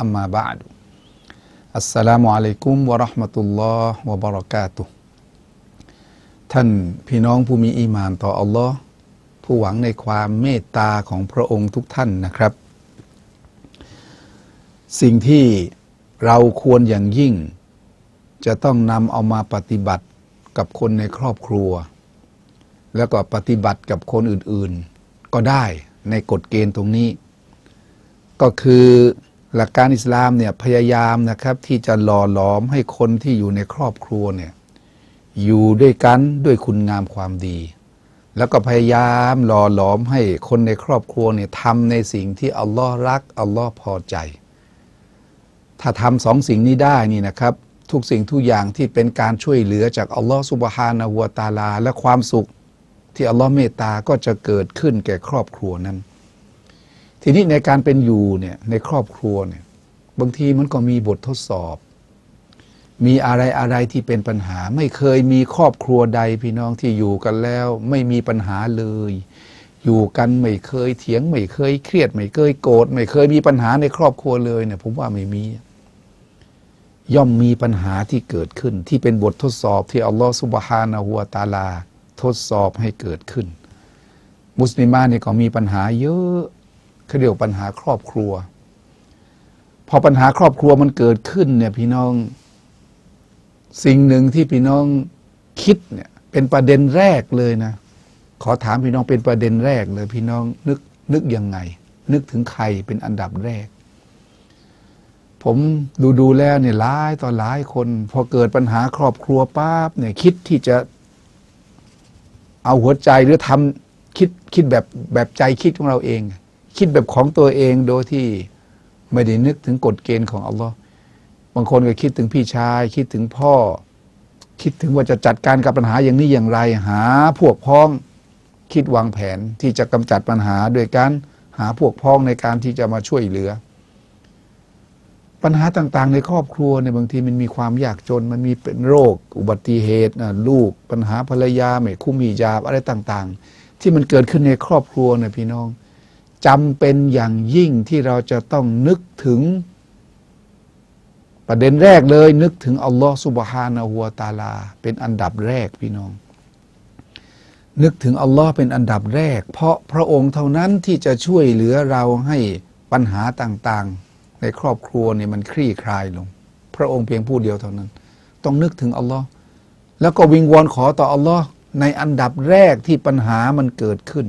อัมมาบาดุอัสสลามุอะลัยกุมวะราะห์มะตุลลอฮ์วะบะเราะกาตุท่านพี่น้องผู้มีอีมานต่ออัลลอฮ์ผู้หวังในความเมตตาของพระองค์ทุกท่านนะครับ สิ่งที่เราควรอย่างยิ่ง จะต้องนำเอามาปฏิบัติกับคนในครอบครัว แล้วก็ปฏิบัติกับคนอื่นๆ ก็ได้ในกฎเกณฑ์ตรงนี้ ก็คือ หลักการอิสลามเนี่ยพยายามนะครับที่จะหล่อหลอมให้คนที่อยู่ในครอบครัวเนี่ยอยู่ด้วยกันด้วยคุณงามความดี แล้วก็พยายามหล่อหลอมให้คนในครอบครัวเนี่ยทำในสิ่งที่อัลลอฮ์รักอัลลอฮ์พอใจ ถ้าทำสองสิ่งนี้ได้นี่นะครับ ทุกสิ่งทุกอย่างที่เป็นการช่วยเหลือจากอัลลอฮ์สุบฮานะฮูวตาลา และความสุขที่อัลลอฮ์เมตตาก็จะเกิดขึ้นแก่ครอบครัวนั้น ทีนี้ในการเป็นอยู่เนี่ยในครอบครัวเนี่ยบางทีมันก็มีบททดสอบ มีอะไรอะไรที่เป็นปัญหา ไม่เคยมีครอบครัวใดพี่น้องที่อยู่กันแล้ว ไม่มีปัญหาเลย อยู่กันไม่เคยเถียงไม่เคยเครียด ไม่เคยโกรธไม่เคยมีปัญหาในครอบครัวเลยเนี่ยผมว่าไม่มี ย่อมมีปัญหาที่เกิดขึ้น ที่เป็นบททดสอบที่อัลลอฮฺสุบฮานะฮูวตาลา ทดสอบให้เกิดขึ้น มุสลิมาเนี่ยก็มีปัญหาเยอะ เขาเรียกปัญหาครอบครัว พอปัญหาครอบครัวมันเกิดขึ้นเนี่ยพี่น้อง สิ่งหนึ่งที่พี่น้องคิดเนี่ย เป็นประเด็นแรกเลยนะ ขอถามพี่น้องเป็นประเด็นแรกเลย พี่น้องนึกนึกยังไง นึกถึงใครเป็นอันดับแรก ผมดูดูแล้วเนี่ยหลายต่อหลายคน พอเกิดปัญหาครอบครัวปั๊บเนี่ย คิดที่จะเอาหัวใจหรือทำคิดคิดแบบแบบใจคิดของเราเอง คิดแบบของตัวเองโดยที่ไม่ได้นึกถึงกฎเกณฑ์ของอัลลอฮ์บางคนก็คิดถึงพี่ชาย คิดถึงพ่อ คิดถึงว่าจะจัดการกับปัญหาอย่างนี้อย่างไร หาพวกพ้อง คิดวางแผนที่จะกำจัดปัญหาโดยการหาพวกพ้องในการที่จะมาช่วยเหลือ ปัญหาต่างๆ ในครอบครัวเนี่ยบางทีมันมีความยากจน มันมีเป็นโรค อุบัติเหตุลูก ปัญหาภรรยาไม่คุ้มมีจาอะไรต่าง ๆ ที่มันเกิดขึ้นในครอบครัวเนี่ยพี่น้อง จำเป็นอย่างยิ่งที่เราจะต้องนึกถึง ประเด็นแรกเลย นึกถึงอัลลอฮ์สุบฮานะฮูวตาลา เป็นอันดับแรกพี่น้อง นึกถึงอัลลอฮ์เป็นอันดับแรก เพราะพระองค์เท่านั้นที่จะช่วยเหลือเราให้ปัญหาต่างๆ ในครอบครัวเนี่ยมันคลี่คลายลง พระองค์เพียงผู้เดียวเท่านั้น ต้องนึกถึงอัลลอฮ์แล้วก็วิงวอนขอต่ออัลลอฮ์ในอันดับแรกที่ปัญหามันเกิดขึ้น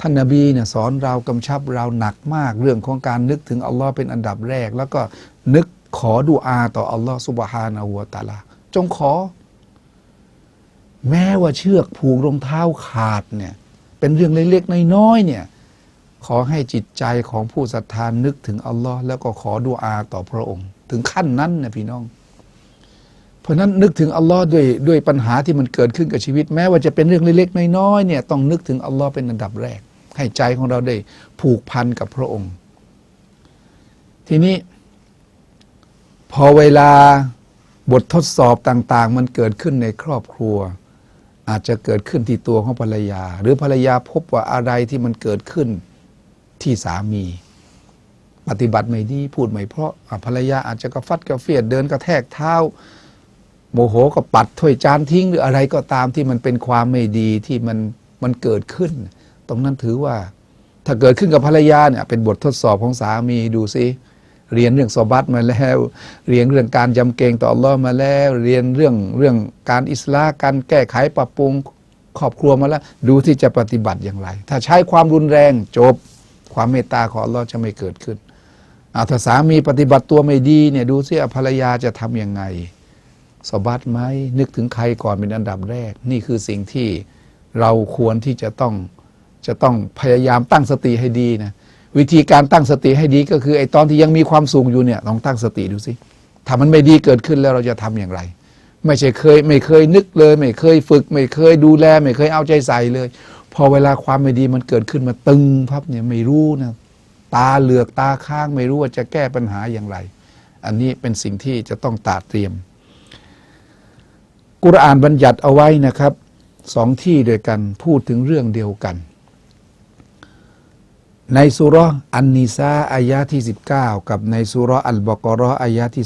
ท่านนาบีเนี่ยสอนเรากำชับเราหนักมากเรื่องของการนึกถึงอัลลอฮ์เป็นอันดับแรก แล้วก็นึกขอดุอาต่ออัลลอฮ์สุบฮานะฮูวตาลาจงขอ แม้ว่าเชือกผูกรองเท้าขาดเนี่ยเป็นเรื่องเล็กๆน้อยๆเนี่ยขอให้จิตใจของผู้ศรัทธานึกถึงอัลลอฮ์แล้วก็ขอดุอาต่อพระองค์ ถึงขั้นนั้นนะพี่น้อง เพราะนั้นนึกถึงอัลลอฮ์ด้วยด้วยปัญหาที่มันเกิดขึ้นกับชีวิต แม้ว่าจะเป็นเรื่องเล็กๆน้อยๆเนี่ยต้องนึกถึงอัลลอฮ์เป็นอันดับแรก ให้ใจของเราได้ผูกพันกับพระองค์ ทีนี้ พอเวลาบททดสอบต่าง ๆ มันเกิดขึ้นในครอบครัว อาจจะเกิดขึ้นที่ตัวของภรรยา หรือภรรยาพบว่าอะไรที่มันเกิดขึ้นที่สามี ปฏิบัติไม่ดีพูดไม่เพราะภรรยาอาจจะกระฟัดกระเฟียดเดินกระแทกเท้า โมโหก็ปัดถ้วยจานทิ้งหรืออะไรก็ตามที่มันเป็นความไม่ดีที่มันมันเกิดขึ้น ตรงนั้นถือว่า ถ้าเกิดขึ้นกับภรรยาเนี่ยเป็นบททดสอบของสามีดูซิเรียนเรื่องสอบัตมาแล้ว เรียนเรื่องการยำเกรงต่ออัลลอมาแล้ว เรียนเรื่องเรื่องการอิสลามการแก้ไขปรับปรุงครอบครัวมาแล้ว ดูที่จะปฏิบัติอย่างไร ถ้าใช้ความรุนแรงจบ ความเมตตาของอัลลอฮ์จะไม่เกิดขึ้นอาถ้าสามีปฏิบัติตัวไม่ดีเนี่ยดูสิภรรยาจะทำยังไงสบัดไหมนึกถึงใครก่อนเป็นอันดับแรก นี่คือสิ่งที่เราควรที่จะต้อง จะต้องพยายามตั้งสติให้ดีนะวิธีการตั้งสติให้ดีก็คือไอ้ตอนที่ยังมีความสุขอยู่เนี่ยลองตั้งสติดูสิถ้ามันไม่ดีเกิดขึ้นแล้วเราจะทำอย่างไร ไม่ใช่เคยไม่เคยนึกเลย ไม่เคยฝึก ไม่เคยดูแล ไม่เคยเอาใจใส่เลย พอเวลาความไม่ดีมันเกิดขึ้นมาตึงพับเนี่ยไม่รู้นะตาเหลือกตาข้างไม่รู้ว่าจะแก้ปัญหาอย่างไร อันนี้เป็นสิ่งที่จะต้องตาเตรียม กุรอานบัญญัติเอาไว้นะครับสองที่ด้วยกันพูดถึงเรื่องเดียวกัน ในสุราะห์อันนิซาอายะที่ 19 กับในสุราะห์อัลบกราะห์อายะที่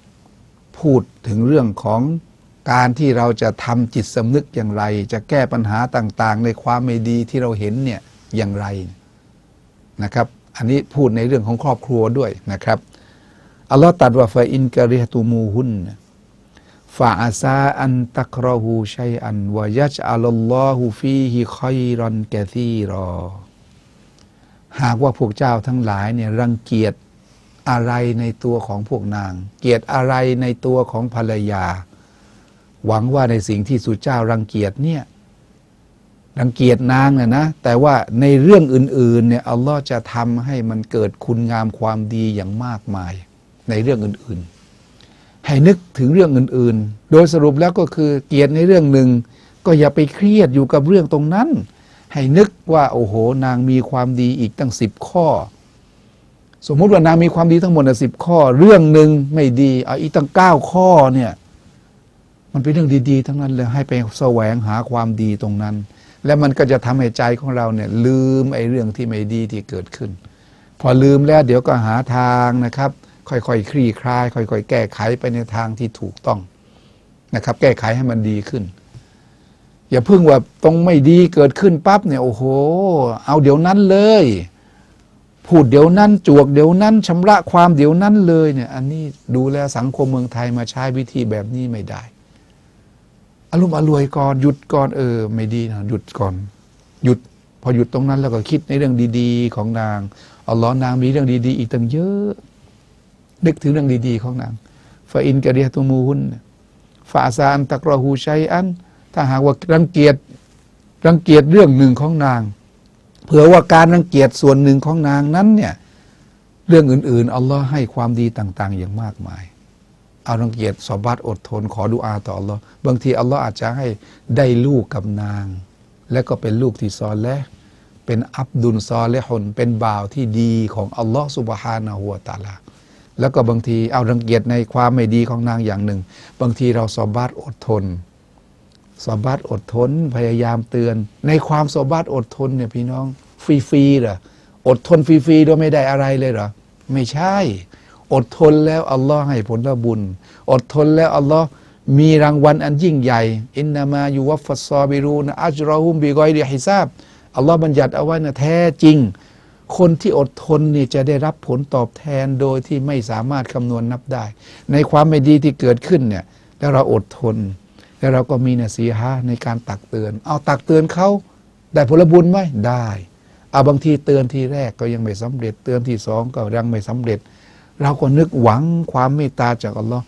216 พูดถึงเรื่องของการที่เราจะทำจิตสำนึกอย่างไร จะแก้ปัญหาต่างๆ ในความไม่ดีที่เราเห็นเนี่ยอย่างไรนะครับ อันนี้พูดในเรื่องของครอบครัวด้วยนะครับอัลลอฮ์ตรัสว่าฟาอินกะริฮตุมูฮุนฟาอาซาอันตักรอหูชัยอันวายัจอัลลอฮุฟีฮิคอยรอนแกซีรอ หากว่าพวกเจ้าทั้งหลายเนี่ยรังเกียจอะไรในตัวของพวกนาง เกียดอะไรในตัวของภรรยา หวังว่าในสิ่งที่สุเจ้ารังเกียจเนี่ยรังเกียจนางนะนะ แต่ว่าในเรื่องอื่นๆเนี่ยอัลลอฮ์จะทำให้มันเกิดคุณงามความดีอย่างมากมายในเรื่องอื่นๆ ให้นึกถึงเรื่องอื่นๆ โดยสรุปแล้วก็คือเกียดในเรื่องหนึ่ง ก็อย่าไปเครียดอยู่กับเรื่องตรงนั้น ให้นึกว่าโอ้โห นางมีความดีอีกตั้งสิบข้อ สมมุติว่านางมีความดีทั้งหมดสิบข้อ เรื่องหนึ่งไม่ดีเอาอีกตั้งเก้าข้อเนี่ยมันเป็นเรื่องดี ๆ ทั้งนั้นเลยให้ไปแสวงหาความดีตรงนั้น แล้วมันก็จะทำให้ใจของเราเนี่ยลืมไอ้เรื่องที่ไม่ดีที่เกิดขึ้น พอลืมแล้วเดี๋ยวก็หาทางนะครับ ค่อยๆคลี่คลาย ค่อย ๆ แก้ไขไปในทางที่ถูกต้องนะครับ แก้ไขให้มันดีขึ้น อย่าเพิ่งว่าตรงไม่ดีเกิดขึ้นปั๊บเนี่ยโอ้โห เอาเดี๋ยวนั้นเลย พูดเดี๋ยวนั้นจวกเดี๋ยวนั้นชำระความเดี๋ยวนั้นเลยเนี่ย อันนี้ดูแลสังคมเมืองไทยมาใช้วิธีแบบนี้ไม่ได้ อารมณ์อรวยก่อนหยุดก่อนเออ ไม่ดีนะหยุดก่อน หยุด พอหยุดตรงนั้นแล้วก็คิดในเรื่องดีๆ ของนางอัลลอฮ์นางมีเรื่องดีๆ อีกตั้งเยอะนึกถึงเรื่องดีๆของนางฟาอินกะเรียตุมูฮุนฟาซานตักรอหูชัยอัน ถ้าหากว่ารังเกียจรังเกียจเรื่องหนึ่งของนาง เผื่อว่าการรังเกียจส่วนหนึ่งของนางนั้นเนี่ยเรื่องอื่นๆอัลลอฮ์ให้ความดีต่าง ๆ อย่างมากมาย เอารังเกียจสอบัตอดทน ขอดุอาต่ออัลลอฮ์บางทีอัลลอฮ์อาจจะให้ได้ลูกกับนาง และก็เป็นลูกที่ซอและเป็นอับดุลซอและฮนเป็นบ่าวที่ดีของอัลลอฮ์สุบฮานะฮัวตาลาแล้วก็บางทีเอารังเกียจในความไม่ดีของนางอย่างหนึ่ง บางทีเราสอบัตอดทน สบัตอดทน พยายามเตือน ในความสบัตอดทนเนี่ยพี่น้อง ฟรีๆเหรออดทนฟรีๆโดยไม่ได้อะไรเลยเหรอไม่ใช่ อดทนแล้วอัลลอฮ์ให้ผลบุญ อดทนแล้วอัลลอฮ์มีรางวัลอันยิ่งใหญ่ อินนามายูวัฟฟัสซอบิรูนอัจรอฮุมบิกอยดิฮิซาบอัลลอฮ์บัญญัติเอาไว้นะแท้จริง คนที่อดทนนี่จะได้รับผลตอบแทนโดยที่ไม่สามารถคำนวณนับได้ ในความไม่ดีที่เกิดขึ้นเนี่ยแล้วเราอดทน แล้วเราก็มีนะสีฮะในการตักเตือน เอาตักเตือนเขาได้ผลบุญไหมได้เอาบางทีเตือนทีแรกก็ยังไม่สำเร็จ เตือนที่สองก็ยังไม่สำเร็จ เราก็นึกหวังความเมตตาจากอัลลอฮ์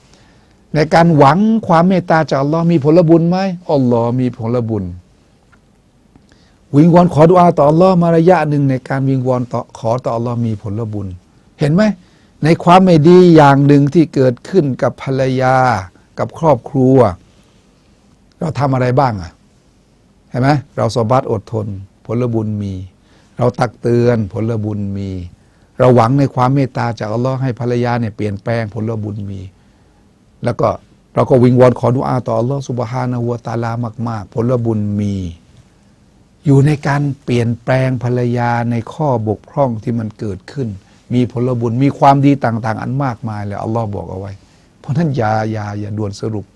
ในการหวังความเมตตาจากอัลลอฮ์มีผลบุญไหมอัลลอฮ์มีผลบุญ วิงวอนขอดุอาต่ออัลลอฮ์มาระยะหนึ่งในการวิงวอนต่อขอต่ออัลลอฮ์มีผลบุญ เห็นไหมในความไม่ดีอย่างหนึ่งที่เกิดขึ้นกับภรรยากับครอบครัว เราทำอะไรบ้างอะเห็นไหมเราสบัดอดทน ผลบุญมี เราตักเตือนผลบุญมี เราหวังในความเมตตาจากอัลลอฮ์ให้ภรรยาเนี่ยเปลี่ยนแปลงผลบุญมี แล้วก็เราก็วิงวอนขอดุอาต่ออัลลอฮ์สุบฮานะฮูวตาลามาก ๆ ผลบุญมี อยู่ในการเปลี่ยนแปลงภรรยาในข้อบกพร่องที่มันเกิดขึ้น มีผลบุญมีความดีต่าง ๆ อันมากมายเลยอัลลอฮ์บอกเอาไว้ เพราะฉะนั้นอย่าอย่าอย่าด่วนสรุป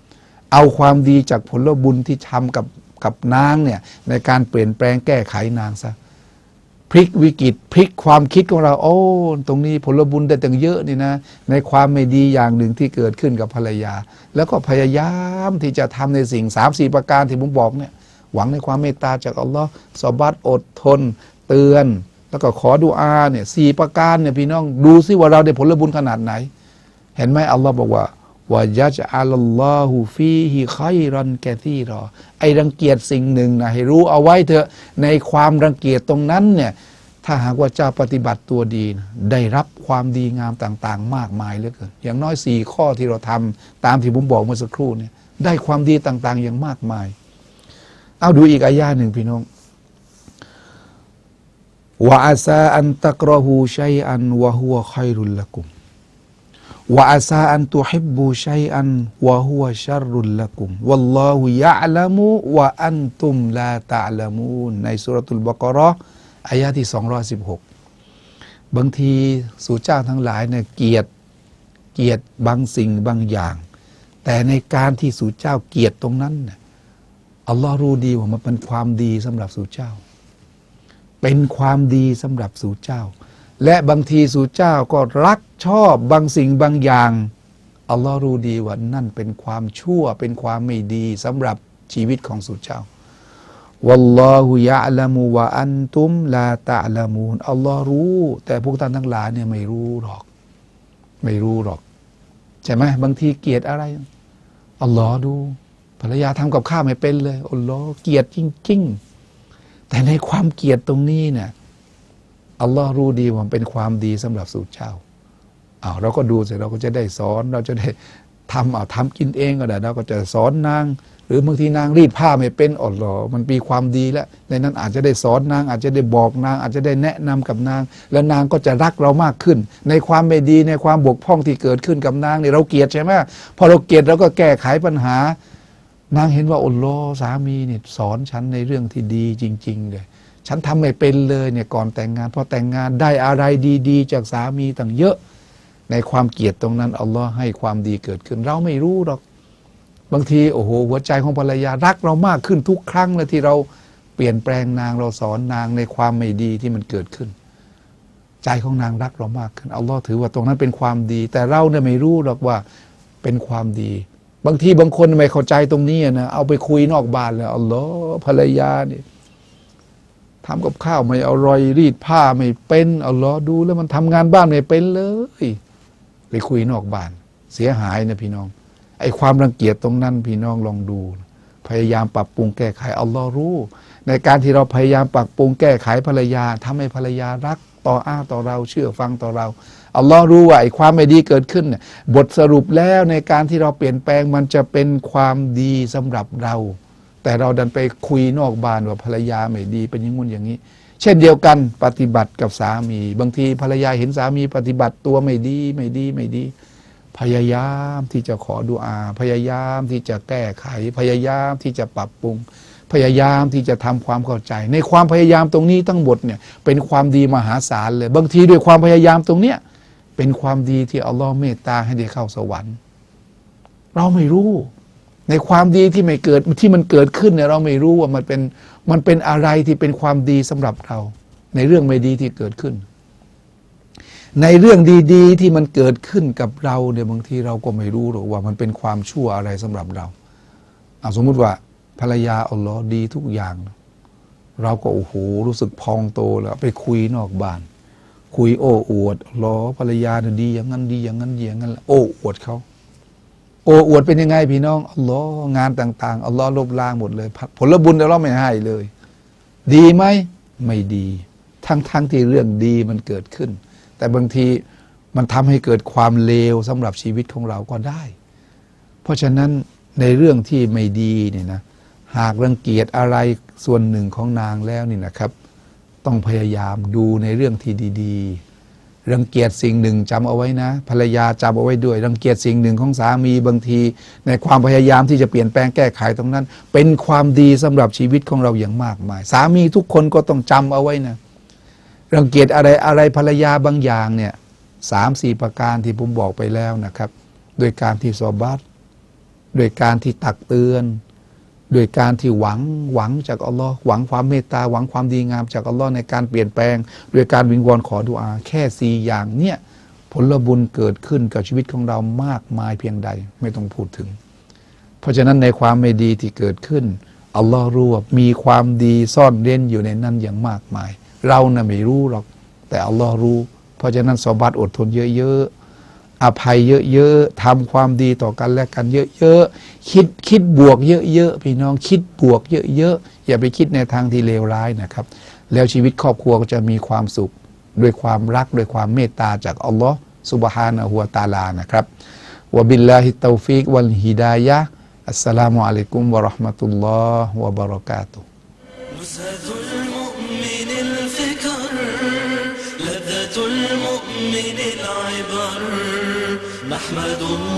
เอาความดีจากผลบุญที่ทำกับกับนางเนี่ยในการเปลี่ยนแปลงแก้ไขนางซะพลิกวิกฤตพลิกความคิดของเรา โอ้ ตรงนี้ผลบุญได้ตั้งเยอะนี่นะ ในความไม่ดีอย่างหนึ่งที่เกิดขึ้นกับภรรยา แล้วก็พยายามที่จะทำในสิ่งสามสี่ประการที่ผมบอกเนี่ยหวังในความเมตตาจากอัลลอฮ์สบัดอดทน เตือน แล้วก็ขอดุอาเนี่ยสี่ประการเนี่ยพี่น้องดูซิว่าเราได้ผลบุญขนาดไหน เห็นไหมอัลลอฮ์บอกว่า วายัจอัลลอฮูฟีฮิไครอนแกที่รอ ไอรังเกียจสิ่งหนึ่งนะให้รู้เอาไว้เถอะ ในความรังเกียจตรงนั้นเนี่ย ถ้าหากว่าเจ้าปฏิบัติตัวดีนะได้รับความดีงามต่าง ๆ มากมายเหลือเกิน อย่างน้อยสี่ข้อที่เราทำตามที่ผมบอกเมื่อสักครู่เนี่ย ได้ความดีต่างๆ อย่างมากมาย เอาดูอีกอายาหนึ่งพี่น้องวะอาซาอันตักรอฮูชัยอันวะฮุวะไครุลละกุม วะอาซาอันตุฮิบบูชัยอันวะฮุวชัรุลละกุมวัลลอฮุยะละมุวะอันตุมลาตะละมูนในสุรตุลบกราะห์อายะที่ 216 บางทีสู่เจ้าทั้งหลายเนี่ยเกียดเกียดบางสิ่งบางอย่าง แต่ในการที่สู่เจ้าเกียดตรงนั้นเนี่ยอัลลอฮ์รู้ดีว่ามันเป็นความดีสำหรับสู่เจ้า เป็นความดีสำหรับสู่เจ้า และบางทีสู่เจ้าก็รักชอบบางสิ่งบางอย่าง อัลลอฮ์รู้ดีว่านั่นเป็นความชั่วเป็นความไม่ดีสำหรับชีวิตของสู่เจ้าวัลลอฮุยะละมูวะอันตุมลาตะละมูนอัลลอฮ์รู้ แต่พวกท่านทั้งหลายเนี่ยไม่รู้หรอก ไม่รู้หรอกใช่ไหมบางทีเกลียดอะไรอัลลอฮ์ดูภรรยาทำกับข้าวไม่เป็นเลยอัลลอฮ์เกลียดจริงๆแต่ในความเกลียดตรงนี้เนี่ย อัลลอฮ์รู้ดีว่ามันเป็นความดีสำหรับสู่เจ้าอ้าวเราก็ดูเสร็จเราก็จะได้สอนเราจะได้ทำเอาทำกินเองก็ได้เราก็จะสอนนาง หรือบางทีนางรีดผ้าไม่เป็นอัลลอมันมีความดีแล้วในนั้นอาจจะได้สอนนาง อาจจะได้บอกนาง อาจจะได้แนะนำกับนาง แล้วนางก็จะรักเรามากขึ้น ในความไม่ดีในความบกพร่องที่เกิดขึ้นกับนางนี่เราเกลียดใช่ไหมพอเราเกลียดเราก็แก้ไขปัญหา นางเห็นว่าอัลลอสามีเนี่ยสอนฉันในเรื่องที่ดีจริง ๆ เลย ฉันทำไม่เป็นเลยเนี่ยก่อนแต่งงานพอแต่งงานได้อะไรดีๆ จากสามีต่างเยอะ ในความเกลียดตรงนั้นอัลลอฮ์ให้ความดีเกิดขึ้น เราไม่รู้หรอกบางทีโอ้โหหัวใจของภรรยารักเรามากขึ้นทุกครั้งเลยที่เราเปลี่ยนแปลงนางเราสอนนางในความไม่ดีที่มันเกิดขึ้น ใจของนางรักเรามากขึ้นอัลลอฮ์ถือว่าตรงนั้นเป็นความดี แต่เราเนี่ยไม่รู้หรอกว่าเป็นความดี บางทีบางคนไม่เข้าใจตรงนี้นะเอาไปคุยนอกบ้านแล้วอัลลอฮ์ภรรยาเนี่ย ทำกับข้าวไม่อร่อยรีดผ้าไม่เป็นเอัลลอดูแล้วมันทำงานบ้านไม่เป็นเลยไปคุยนอกบ้าน เสียหายนะพี่น้องไอ้ความรังเกียจตรงนั้นพี่น้องลองดู พยายามปรับปรุงแก้ไขอัลลอฮ์รู้ ในการที่เราพยายามปรับปรุงแก้ไขภรรยาทำให้ภรรยารักต่ออ้าต่อเราเชื่อฟังต่อเราอัลลอฮ์รู้ว่าไอ้ความไม่ดีเกิดขึ้นเนี่ยบทสรุปแล้วในการที่เราเปลี่ยนแปลงมันจะเป็นความดีสำหรับเรา แต่เราดันไปคุยนอกบ้านว่าภรรยาไม่ดีเป็นอย่างงู้นอย่างนี้ เช่นเดียวกันปฏิบัติกับสามี บางทีภรรยาเห็นสามีปฏิบัติตัวไม่ดีไม่ดีไม่ดี พยายามที่จะขอดุอา พยายามที่จะแก้ไข พยายามที่จะปรับปรุง พยายามที่จะทำความเข้าใจ ในความพยายามตรงนี้ทั้งหมดเนี่ยเป็นความดีมหาศาลเลย บางทีด้วยความพยายามตรงเนี้ยเป็นความดีที่อัลลอฮ์เมตตาให้ได้เข้าสวรรค์ เราไม่รู้ ในความดีที่ไม่เกิดที่มันเกิดขึ้นเนี่ยเราไม่รู้ว่ามันเป็นมันเป็นอะไรที่เป็นความดีสำหรับเรา ในเรื่องไม่ดีที่เกิดขึ้น ในเรื่องดีๆ ที่มันเกิดขึ้นกับเราเนี่ยบางทีเราก็ไม่รู้หรอกว่ามันเป็นความชั่วอะไรสำหรับเราเอาสมมุติว่าภรรยาอัลลอฮ์ดีทุกอย่าง เราก็โอ้โหรู้สึกพองโตแล้วไปคุยนอกบ้าน คุยโอ้อวดลลอภรรยาเนี่ยดีอย่างนั้นดีอย่างนั้นดีอย่างนั้นโอ้อวดเขา โอ้อวดเป็นยังไงพี่น้องอัลลอฮ์งานต่าง ๆอัลลอฮ์ลบล้างหมดเลย ผลบุญอัลลอฮ์ไม่ให้เลย ดีไหมไม่ดี ทั้งๆที่เรื่องดีมันเกิดขึ้น แต่บางทีมันทำให้เกิดความเลวสำหรับชีวิตของเราก็ได้ เพราะฉะนั้นในเรื่องที่ไม่ดีเนี่ยนะหากรังเกียจอะไรส่วนหนึ่งของนางแล้วนี่นะครับ ต้องพยายามดูในเรื่องที่ดี ๆ รังเกียจสิ่งหนึ่งจำเอาไว้นะ ภรรยาจำเอาไว้ด้วย รังเกียจสิ่งหนึ่งของสามีบางที ในความพยายามที่จะเปลี่ยนแปลงแก้ไขตรงนั้น เป็นความดีสำหรับชีวิตของเราอย่างมากมาย สามีทุกคนก็ต้องจำเอาไว้นะ รังเกียจอะไรอะไรภรรยาบางอย่างเนี่ยสามสี่ประการที่ผมบอกไปแล้วนะครับ โดยการที่ซอบัตโดยการที่ตักเตือน โดยการที่หวังหวังจากอัลลอฮ์หวังความเมตตาหวังความดีงามจากอัลลอฮ์ในการเปลี่ยนแปลงโดยการวิงวอนขอดุอา แค่สี่อย่างเนี่ยผลบุญเกิดขึ้นกับชีวิตของเรามากมายเพียงใดไม่ต้องพูดถึง เพราะฉะนั้นในความไม่ดีที่เกิดขึ้นอัลลอฮ์รู้ว่ามีความดีซ่อนเร้นอยู่ในนั้นอย่างมากมาย เราน่ะไม่รู้หรอก แต่อัลลอฮ์รู้ เพราะฉะนั้นสอบัตอดทนเยอะ อภัยเยอะๆทำความดีต่อกันและกันเยอะๆคิดคิดบวกเยอะๆพี่น้องคิดบวกเยอะๆอย่าไปคิดในทางที่เลวร้ายนะครับ แล้วชีวิตครอบครัวก็จะมีความสุขด้วยความรักด้วยความเมตตาจากอัลลอฮ์สุบฮานะฮุวาตาลานะครับวะบิลลาฮิตตอฟิกวัลฮิดายะอัสสลามุอะลัยกุมวะราะห์มะตุลลอฮ์วะบะเราะกาตุฮ์ لذة المؤمن العبر نحمد الله